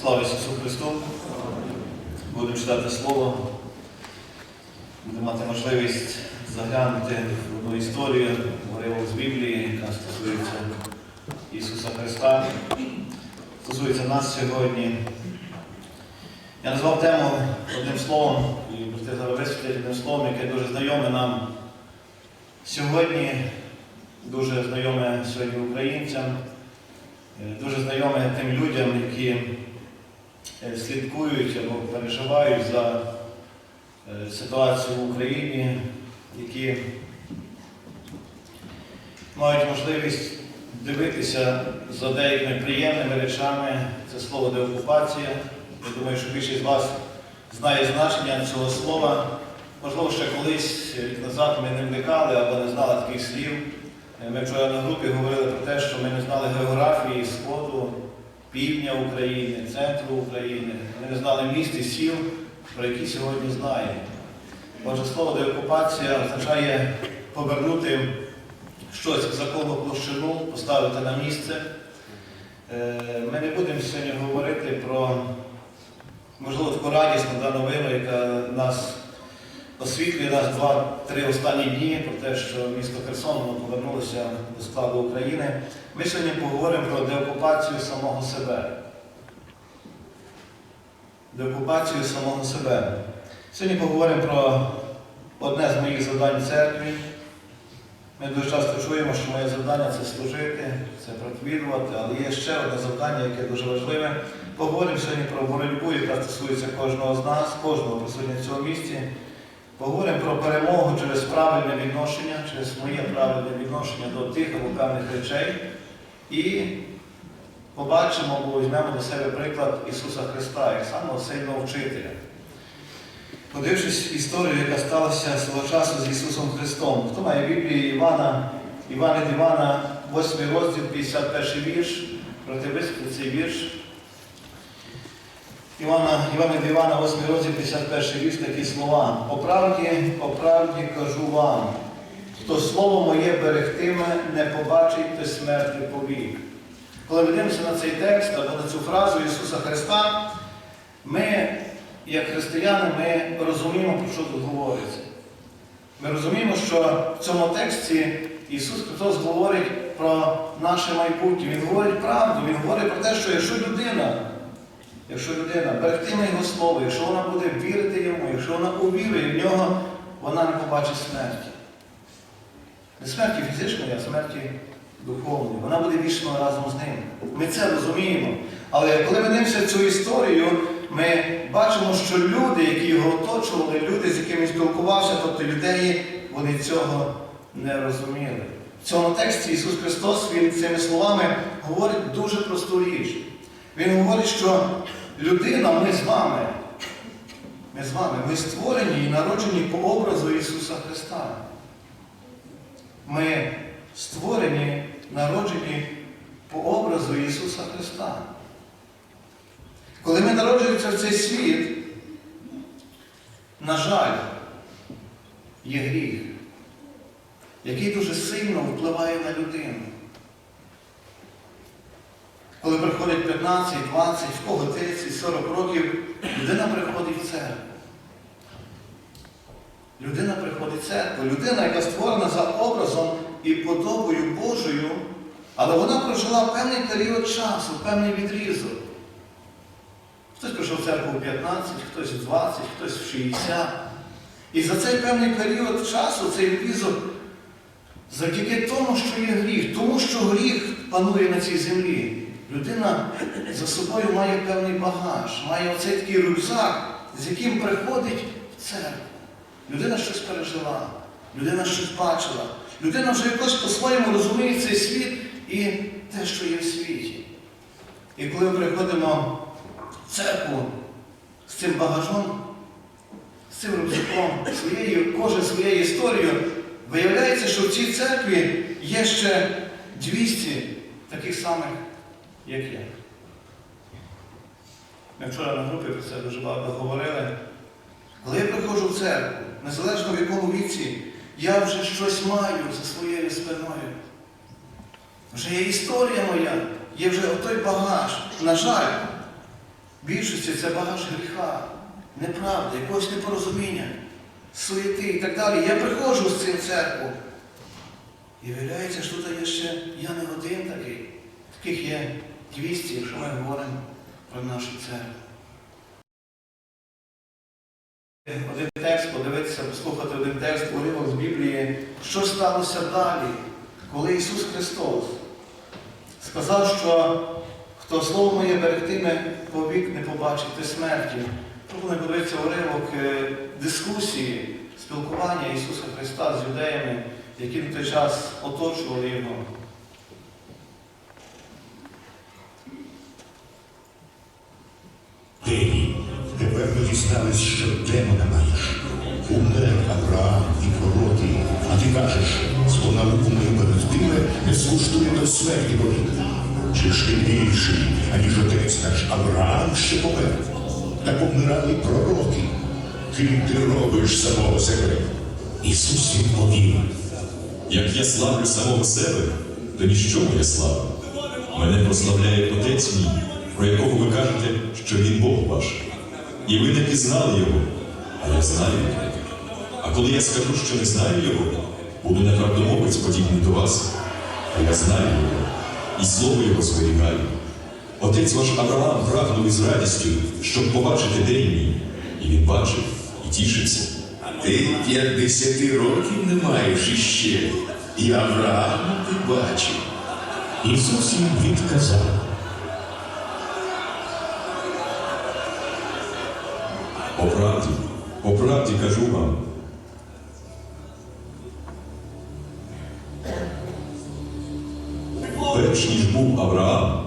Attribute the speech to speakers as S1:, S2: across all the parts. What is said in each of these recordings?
S1: Слава Ісусу Христу! Будемо читати Слово. Будемо мати можливість заглянути в одну історію, уривок з Біблії, яка стосується Ісуса Христа, стосується нас сьогодні. Я назвав тему одним словом, і брати зараз висвітлять одним словом, яке дуже знайоме нам сьогодні, дуже знайоме сьогодні українцям. Дуже знайоме тим людям, які слідкують або переживають за е, ситуацію в Україні, які мають можливість дивитися за деякими приємними речами. Це слово деокупація. Я думаю, що більшість з вас знає значення цього слова. Можливо, ще колись рік назад ми не вникали або не знали таких слів. Ми вчора на групі говорили про те, що ми не знали географії Сходу, півдня України, центру України. Ми не знали міст і сіл, про які сьогодні знаємо. Отже, слово деокупація означає повернути щось в законну площину, поставити на місце. Е, Ми не будемо сьогодні говорити про, можливо, таку радісну да, новину, яка нас освітлює нас два-три останні дні про те, що місто Херсон повернулося до складу України. Ми сьогодні поговоримо про деокупацію самого себе. Деокупацію самого себе. Сьогодні поговоримо про одне з моїх завдань в церкві. Ми дуже часто чуємо, що моє завдання це служити, це проповідувати, але є ще одне завдання, яке дуже важливе. Поговоримо сьогодні про боротьбу, яка стосується кожного з нас, кожного присутнього в цьому місці. Поговоримо про перемогу через правильне відношення, через моє правильне відношення до тих або певних речей. І побачимо або візьмемо до себе приклад Ісуса Христа, як самого сильного вчителя. Подивившись історію, яка сталася свого часу з Ісусом Христом. Хто має Біблії Івана, Івана Івана, 8 розділ, 51 вірш, проти цей вірш. Івана, Івана Івана, 8 розділ, 51 вірш, такі слова. По правді, по правді кажу вам, хто слово моє берегтиме, не побачить те смерти повік. Коли ми дивимося на цей текст або на цю фразу Ісуса Христа, ми, як християни, ми розуміємо, про що тут говориться. Ми розуміємо, що в цьому тексті Ісус Христос говорить про наше майбутнє. Він говорить правду, Він говорить про те, що якщо людина, якщо людина берегтиме Його Слово, якщо вона буде вірити Йому, якщо вона увірує в нього, вона не побачить смерті. Не смерті фізичної, а смерті духовної. Вона буде вічно разом з ним. Ми це розуміємо. Але коли ми дивимося цю історію, ми бачимо, що люди, які його оточували, люди, з якими спілкувався, тобто юдеї, вони цього не розуміли. В цьому тексті Ісус Христос Він цими словами говорить дуже просту річ. Він говорить, що людина, ми з вами, ми з вами, ми створені і народжені по образу Ісуса Христа. Ми створені, народжені по образу Ісуса Христа. Коли ми народжуємося в цей світ, на жаль, є гріх, який дуже сильно впливає на людину. Коли приходить 15, 20, в кого 30, 40 років, людина приходить в церкву. Людина приходить в церкву, людина, яка створена за образом і подобою Божою, але вона прожила певний період часу, певний відрізок. Хтось прийшов в церкву в 15, хтось в 20, хтось в 60. І за цей певний період часу, цей відрізок, завдяки тому, що є гріх, тому що гріх панує на цій землі, людина за собою має певний багаж, має оцей такий рюкзак, з яким приходить в церкву. Людина щось пережила, людина щось бачила, людина вже якось по-своєму розуміє цей світ і те, що є в світі. І коли ми приходимо в церкву з цим багажом, з цим рюкзаком, своєю, кожен своєю історією, виявляється, що в цій церкві є ще 200 таких самих, як я. Ми вчора на групі про це дуже багато говорили. Коли я приходжу в церкву, незалежно в якому віці, я вже щось маю за своєю спиною. Вже є історія моя, є вже той багаж. На жаль, В більшості це багаж гріха, неправди, якогось непорозуміння, суєти і так далі. Я приходжу з цим в церкву. І виявляється, що тут є ще я не один такий. Таких є 200, якщо ми говоримо про нашу церкву. Послухати один текст, уривок з Біблії, що сталося далі, коли Ісус Христос сказав, що хто слово моє берегтиме, повік не побачить ти смерті. Пропоную подивитися уривок е, дискусії, спілкування Ісуса Христа з юдеями, які на той час оточували Його.
S2: Тепер ми дізнались, кажеш, слона руку мою берегтиме, не скуштує до смерті повік. Чи ж ти більший, аніж отець наш Авраам ще помер? Та помирали пророки. Ким ти робиш самого себе? Ісус відповів,
S3: Як я славлю самого себе, то ніщо моя слава. Мене прославляє Отець мій, про якого ви кажете, що він Бог ваш. І ви не пізнали його, а я знаю його. А коли я скажу, що не знаю його, буду неправдомовець подібний до вас, а я знаю його, і слово його зберігаю. Отець ваш Авраам прагнув із радістю, щоб побачити день мій, і він бачив і тішився.
S2: ти п'ятдесяти років не маєш іще, і Авраама ти бачив. Ісус їм відказав.
S3: По правді, по правді кажу вам. Перш ніж був Авраам,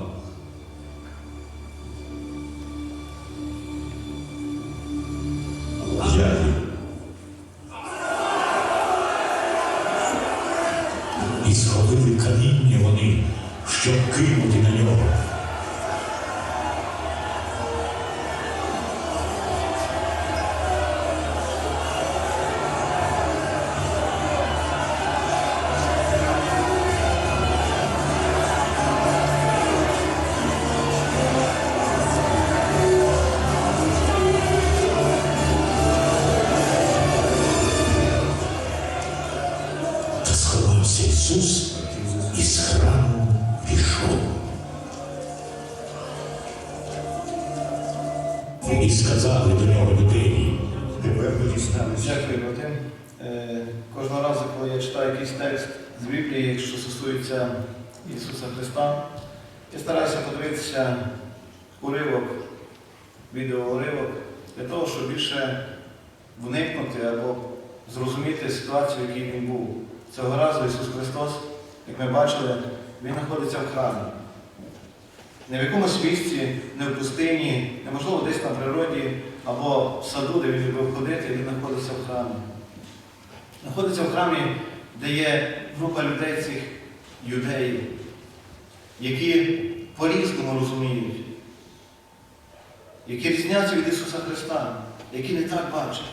S1: подивитися уривок, відеоуривок, для того, щоб більше вникнути або зрозуміти ситуацію, в якій він був. Цього разу Ісус Христос, як ми бачили, Він знаходиться в храмі. Не в якомусь місці, не в пустині, неможливо десь на природі або в саду, де він любив ходити, він знаходиться в храмі. Знаходиться в храмі, де є група людей цих юдеїв, які по-різному розуміють, які різняться від Ісуса Христа, які не так бачать.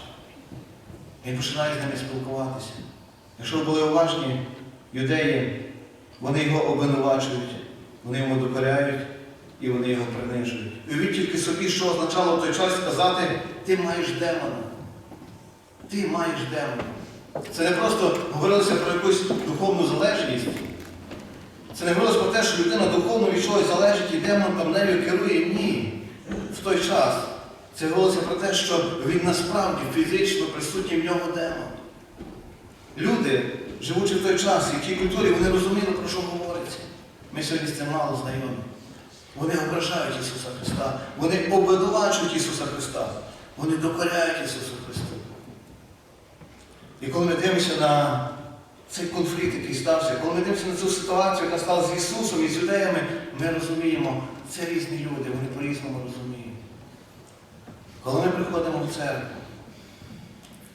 S1: Він починає з ними спілкуватися. Якщо були уважні, юдеї, вони його обвинувачують, вони йому докоряють і вони його принижують. І він тільки собі, що означало в той час сказати, ти маєш демона. Ти маєш демона. Це не просто говорилося про якусь духовну залежність. Це не говорилося про те, що людина духовно від чогось залежить і демон там нею керує. Ні. В той час. Це говорилося про те, що він насправді фізично присутній в нього демон. Люди, живучи в той час, в тій культурі, вони розуміли, про що говориться. Ми сьогодні з цим мало знайомі. Вони ображають Ісуса Христа, вони обвинувачують Ісуса Христа, вони докоряють Ісусу Христу. І коли ми дивимося на цей конфлікт, який стався, коли ми дивимося на цю ситуацію, яка стала з Ісусом і з юдеями, ми розуміємо, це різні люди, вони по-різному розуміють. Коли ми приходимо в церкву,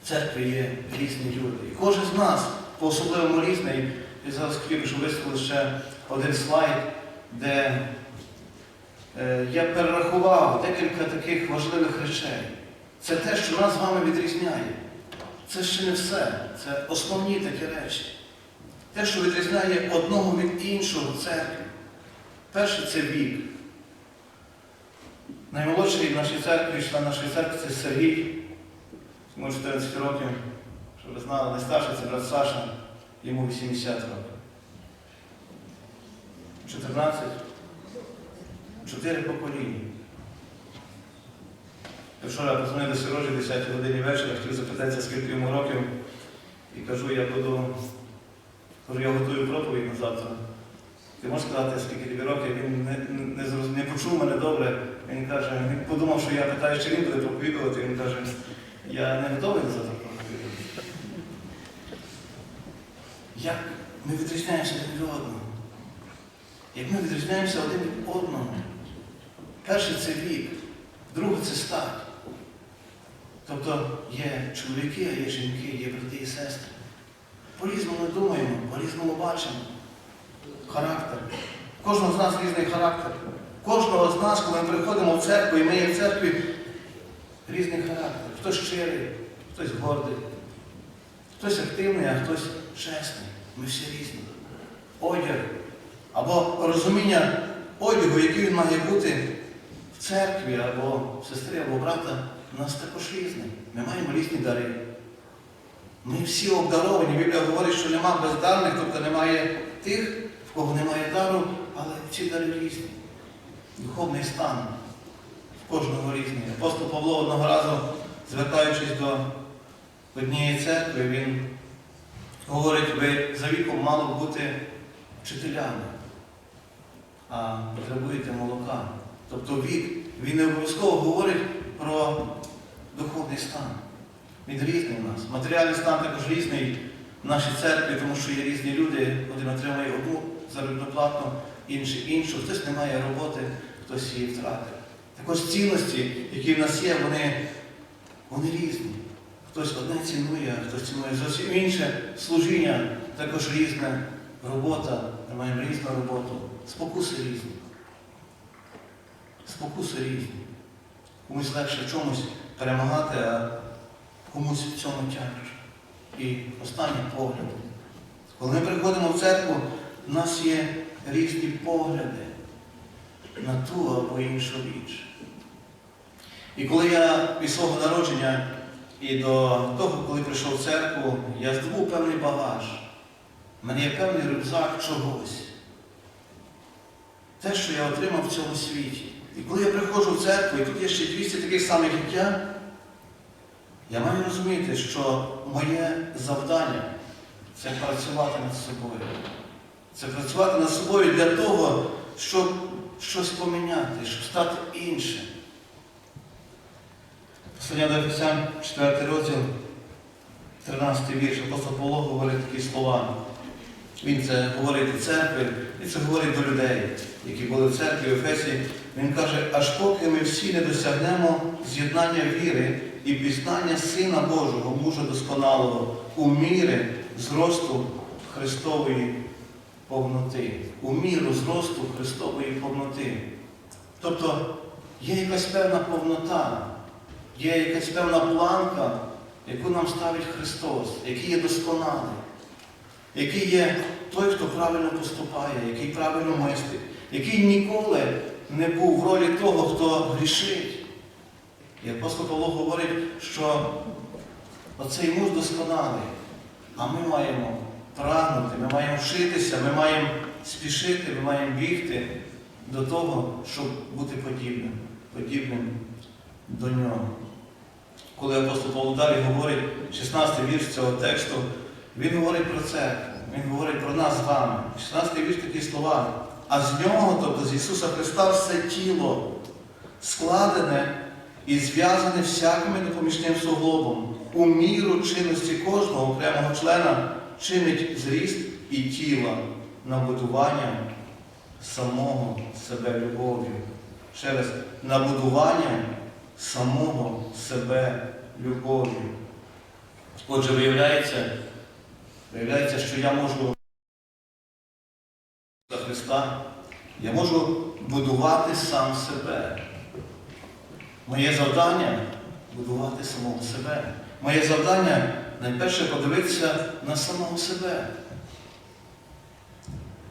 S1: в церкві є різні люди. І кожен з нас по-особливому різний. І зараз хотів щоб висловили ще один слайд, де е, я перерахував декілька таких важливих речей. Це те, що нас з вами відрізняє. Це ще не все. Це основні такі речі. Те, що відрізняє одного від іншого в церкві. Перше це вік. Наймолодший в нашій церкві, член нашої церкви це Сергій, йому 14 років, щоб ви знали, найстарший це брат Саша, йому 80 років. 14, 4 покоління. Вчора позвонив до Сирожі 10 годині вечора, хотів запитатися, скільки йому років, і кажу, я буду, кажу, я готую проповідь на завтра. Ти можеш сказати, скільки тобі років? Він не, не, не, не почув мене добре. Він каже, він подумав, що я питаю, чи він буде проповідувати. Він каже, я не готовий на завтра проповідувати. Як ми відрізняємося один від одного? Як ми відрізняємося один від одного? Перше це вік, друге це стать. Тобто є чоловіки, а є жінки, є брати і сестри. По-різному ми думаємо, по-різному бачимо характер. Кожного з нас різний характер. Кожного з нас, коли ми приходимо в церкву, і ми є в церкві, різний характер. Хтось щирий, хтось гордий, хтось активний, а хтось чесний. Ми всі різні. Одяг або розуміння одягу, який він має бути церкві, або сестри, або брата, нас також різний. Ми маємо різні дари. Ми всі обдаровані. Біблія говорить, що нема бездарних, тобто немає тих, в кого немає дару, але ці дари різні. Духовний стан в кожного різний. Апостол Павло одного разу, звертаючись до однієї церкви, він говорить, ви за віком мало бути вчителями, а потребуєте молока. Тобто вік, він не обов'язково говорить про духовний стан. Він різний у нас. Матеріальний стан також різний в нашій церкві, тому що є різні люди, один отримує одну заробітну плату, інший іншу, хтось не має роботи, хтось її втратив. Також цінності, які в нас є, вони, вони різні. Хтось одне цінує, хтось цінує зовсім інше. Служіння також різне, робота, ми маємо різну роботу. Спокуси різні. Спокуси різні. Комусь легше в чомусь перемагати, а комусь в цьому тяжче. І останній погляд. Коли ми приходимо в церкву, у нас є різні погляди на ту або іншу річ. І коли я від свого народження і до того, коли прийшов в церкву, я здобув певний багаж. У мене є певний рюкзак чогось. Те, що я отримав в цьому світі. І коли я приходжу в церкву, і тут є ще 200 таких самих, як я, я маю розуміти, що моє завдання це працювати над собою. Це працювати над собою для того, щоб щось поміняти, щоб стати іншим. Послання до Ефесян, 4 розділ, 13 вірш, апостол Павло говорить такі слова. Він це говорить до церкви, і це говорить до людей, які були в церкві в Ефесі. Він каже, аж поки ми всі не досягнемо з'єднання віри і пізнання Сина Божого, мужа досконалого, у міри зросту Христової повноти, у міру зросту Христової повноти. Тобто є якась певна повнота, є якась певна планка, яку нам ставить Христос, який є досконалий, який є той, хто правильно поступає, який правильно мислить, який ніколи не був в ролі того, хто грішить. І апостол Павло говорить, що оцей муж досконалий, а ми маємо прагнути, ми маємо вчитися, ми маємо спішити, ми маємо бігти до того, щоб бути подібним, подібним до нього. Коли апостол Павло далі говорить, 16 вірш цього тексту, він говорить про церкву, він говорить про нас з вами. 16 вірш такі слова. А з нього, тобто з Ісуса Христа, все тіло складене і зв'язане всякими допоміжним суглобом. У міру чинності кожного окремого члена чинить зріст і тіла на будування самого себе любов'ю. Ще раз, на самого себе любов'ю. Отже, виявляється, виявляється, що я можу Христа, я можу будувати сам себе. Моє завдання будувати самого себе. Моє завдання найперше подивитися на самого себе.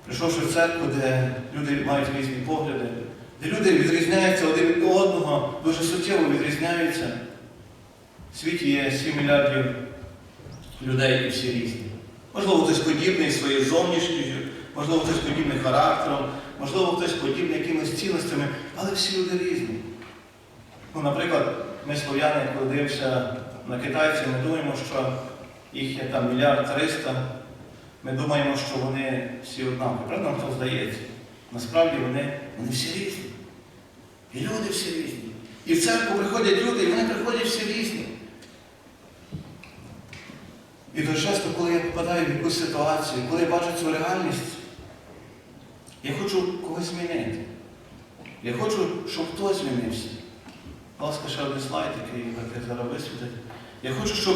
S1: Прийшовши в церкву, де люди мають різні погляди, де люди відрізняються один від одного, дуже суттєво відрізняються. В світі є 7 мільярдів людей і всі різні. Можливо, хтось подібний своєю зовнішністю, можливо, хтось подібний характером, можливо, хтось подібний якимись цінностями, але всі люди різні. Ну, наприклад, ми слов'яни, коли дивимося на китайців, ми думаємо, що їх є там мільярд триста. Ми думаємо, що вони всі однакові. Правда, нам то здається. Насправді вони, вони всі різні. І люди всі різні. І в церкву приходять люди, і вони приходять всі різні. І дуже часто, коли я попадаю в якусь ситуацію, коли я бачу цю реальність, я хочу когось змінити. Я хочу, щоб хтось змінився. Будь ласка, ще один слайд, який як зараз висвітить. Я хочу, щоб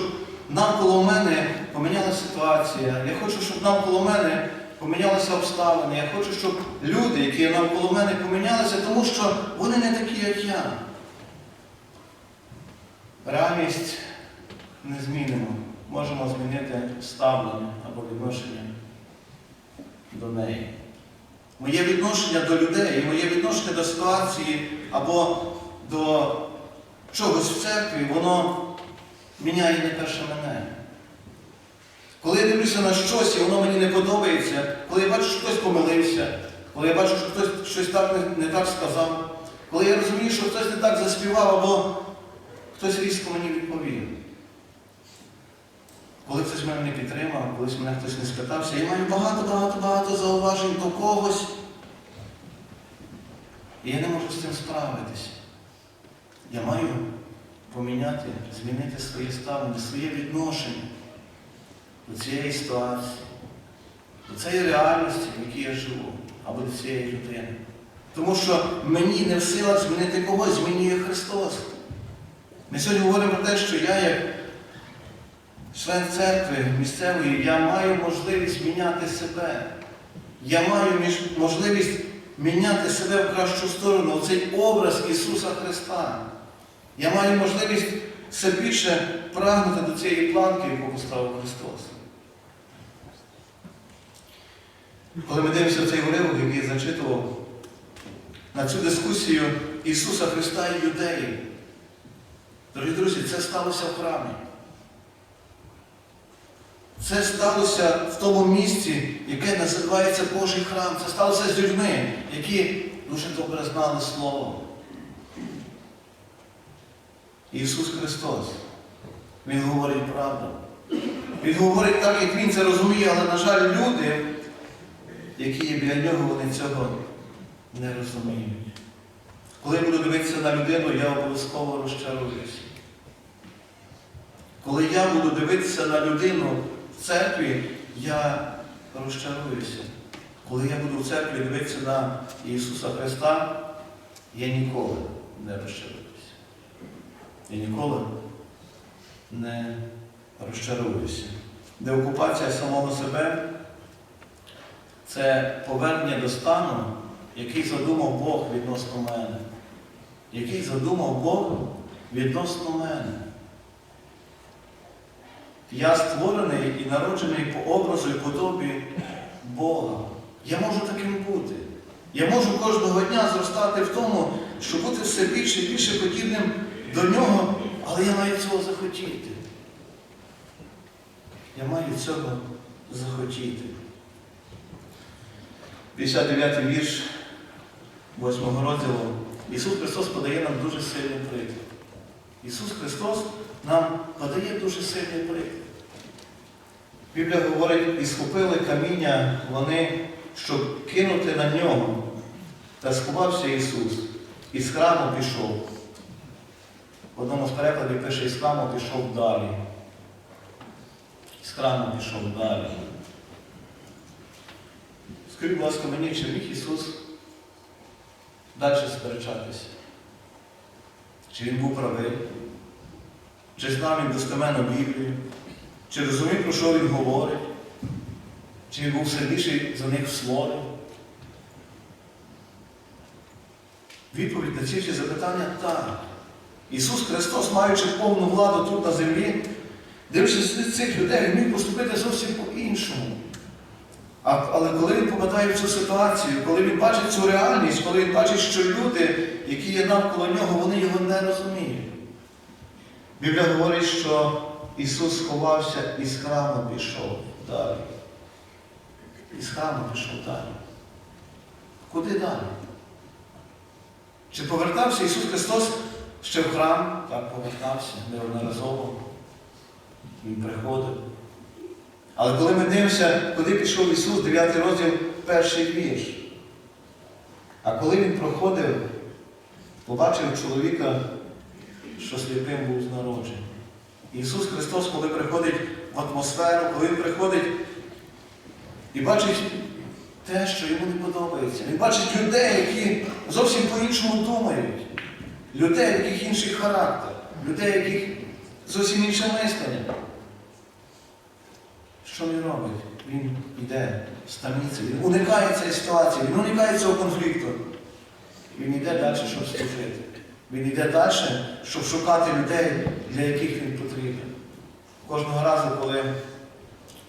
S1: навколо мене помінялася ситуація. Я хочу, щоб навколо мене помінялися обставини. Я хочу, щоб люди, які навколо мене, помінялися, тому що вони не такі, як я. Реальність не змінимо. Можемо змінити ставлення або відношення до неї. Моє відношення до людей, моє відношення до ситуації або до чогось в церкві, воно міняє не перше мене. Коли я дивлюся на щось і воно мені не подобається, коли я бачу, що хтось помилився, коли я бачу, що хтось щось так не, не так сказав, коли я розумію, що хтось не так заспівав, або хтось різко мені відповів. Коли хтось мене не підтримав, колись мене хтось не спитався, я маю багато-багато-багато зауважень до когось. І я не можу з цим справитися. Я маю поміняти, змінити своє ставлення, своє відношення до цієї ситуації, до цієї реальності, в якій я живу, або до цієї людини. Тому що мені не в силах змінити когось, змінює Христос. Ми сьогодні говоримо про те, що я як член церкви місцевої, я маю можливість міняти себе. Я маю можливість міняти себе в кращу сторону, оцей образ Ісуса Христа. Я маю можливість все більше прагнути до цієї планки, яку поставив Христос. Коли ми дивимося цей уривок, який я зачитував, на цю дискусію Ісуса Христа і юдеїв. Дорогі друзі, це сталося в храмі. Це сталося в тому місці, яке називається Божий храм. Це сталося з людьми, які дуже добре знали Слово. Ісус Христос. Він говорить правду. Він говорить так, як Він це розуміє, але, на жаль, люди, які є біля нього, вони цього не розуміють. Коли я буду дивитися на людину, я обов'язково розчаруюся. Коли я буду дивитися на людину церкві, я розчаруюся. Коли я буду в церкві дивитися на Ісуса Христа, я ніколи не розчаруюся. Я ніколи не розчаруюся. Деокупація самого себе це повернення до стану, який задумав Бог відносно мене. Який задумав Бог відносно мене. Я створений і народжений по образу і подобі Бога. Я можу таким бути. Я можу кожного дня зростати в тому, щоб бути все більше і більше подібним до нього, але я маю цього захотіти. Я маю цього захотіти. 59 вірш 8 розділу. Ісус Христос подає нам дуже сильний приклад. Ісус Христос нам подає дуже сильний приклад. Біблія говорить, і схопили каміння вони, щоб кинути на нього. Та сховався Ісус. І з храму пішов. В одному з перекладів пише, із храму пішов далі. З храму пішов далі. Скажіть, будь ласка, мені, чи міг Ісус далі сперечатися? Чи Він був правий? Чи знав він достеменно Біблію? Чи розумів, про що він говорить? Чи він був сильніший за них в слові? Відповідь на ці всі запитання так. Ісус Христос, маючи повну владу тут на землі, дивлячись цих людей, він міг поступити зовсім по-іншому. Але коли він попадає в цю ситуацію, коли він бачить цю реальність, коли він бачить, що люди, які є навколо нього, вони його не розуміють. Біблія говорить, що Ісус сховався і з храму пішов далі. Із храму пішов далі. Куди далі? Чи повертався Ісус Христос ще в храм? Так, повертався неодноразово. Він приходив. Але коли ми дивимося, куди пішов Ісус, 9 розділ, перший вірш. А коли він проходив, побачив чоловіка, що сліпим був з народження. Ісус Христос, коли приходить в атмосферу, коли Він приходить і бачить те, що йому не подобається. Він бачить людей, які зовсім по-іншому думають, людей, яких інший характер, людей, яких зовсім інше мислення. Що він робить? Він йде з тамниці, він уникає цієї ситуації, він уникає цього конфлікту. Він йде далі, щоб служити. Він йде далі, щоб шукати людей, для яких він потрібен. Кожного разу, коли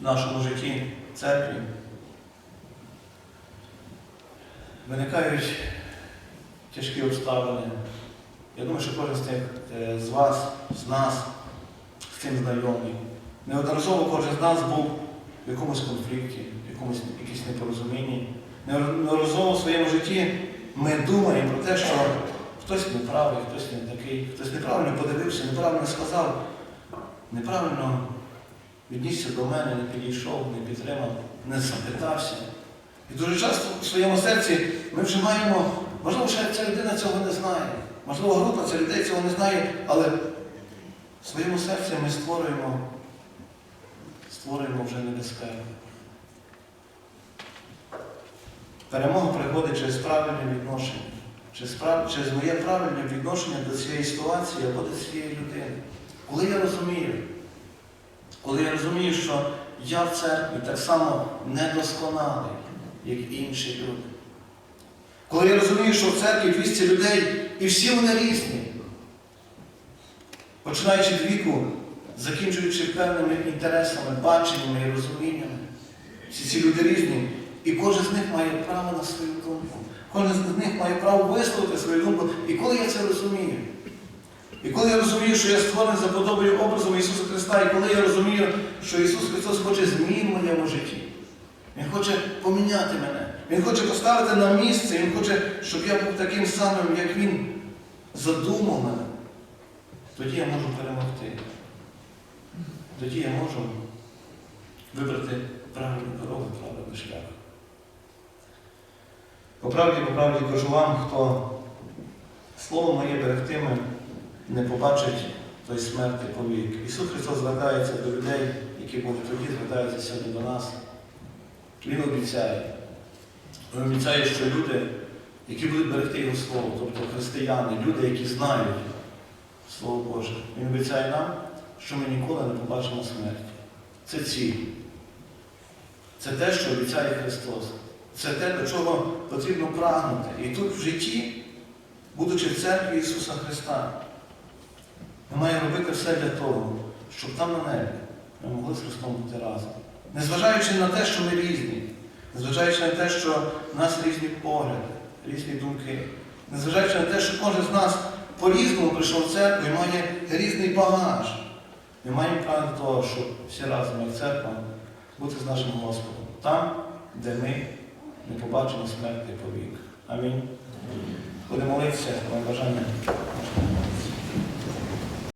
S1: в нашому житті в церкві виникають тяжкі обставини. Я думаю, що кожен з тих е, з вас, з нас, з цим знайомий. Неодноразово кожен з нас був в якомусь конфлікті, в якомусь якійсь непорозумінні. Неодноразово в своєму житті ми думаємо про те, що хтось неправий, хтось не такий, хтось неправильно подивився, неправильно сказав, неправильно віднісся до мене, не підійшов, не підтримав, не запитався. І дуже часто в своєму серці ми вже маємо, можливо, ще ця людина цього не знає, можливо, група ця людей цього не знає, але в своєму серці ми створюємо, створюємо вже небезпеку. Перемога приходить через правильне відношення, через, прав... через моє правильне відношення до цієї ситуації або до цієї людини. Коли я розумію, коли я розумію, що я в церкві так само недосконалий, як інші люди. Коли я розумію, що в церкві 200 людей і всі вони різні, починаючи від віку, закінчуючи певними інтересами, баченнями і розуміннями, всі ці люди різні, і кожен з них має право на свою думку. Кожен з них має право висловити свою думку. І коли я це розумію, і коли я розумію, що я створений за подобою образом Ісуса Христа, і коли я розумію, що Ісус Христос хоче змін в моєму житті, Він хоче поміняти мене, Він хоче поставити на місце, Він хоче, щоб я був таким самим, як Він задумав мене, тоді я можу перемогти. Тоді я можу вибрати правильну дорогу, правильний шлях. По правді, по правді кажу вам, хто слово моє берегтиме, не побачить той смерти повік. Ісус Христос звертається до людей, які були тоді, звертається сьогодні до нас. Він обіцяє. Він обіцяє, що люди, які будуть берегти Його Слово, тобто християни, люди, які знають Слово Боже, Він обіцяє нам, що ми ніколи не побачимо смерті. Це ціль. Це те, що обіцяє Христос. Це те, до чого потрібно прагнути. І тут в житті, будучи в церкві Ісуса Христа, ми маємо робити все для того, щоб там на небі ми могли з Христом бути разом. Незважаючи на те, що ми різні, незважаючи на те, що в нас різні погляди, різні думки, незважаючи на те, що кожен з нас по-різному прийшов в церкву і має різний багаж, ми маємо право того, щоб всі разом, як церква, бути з нашим Господом. Там, де ми не побачимо смерти повік. Амінь. Будемо молитися, моє бажання.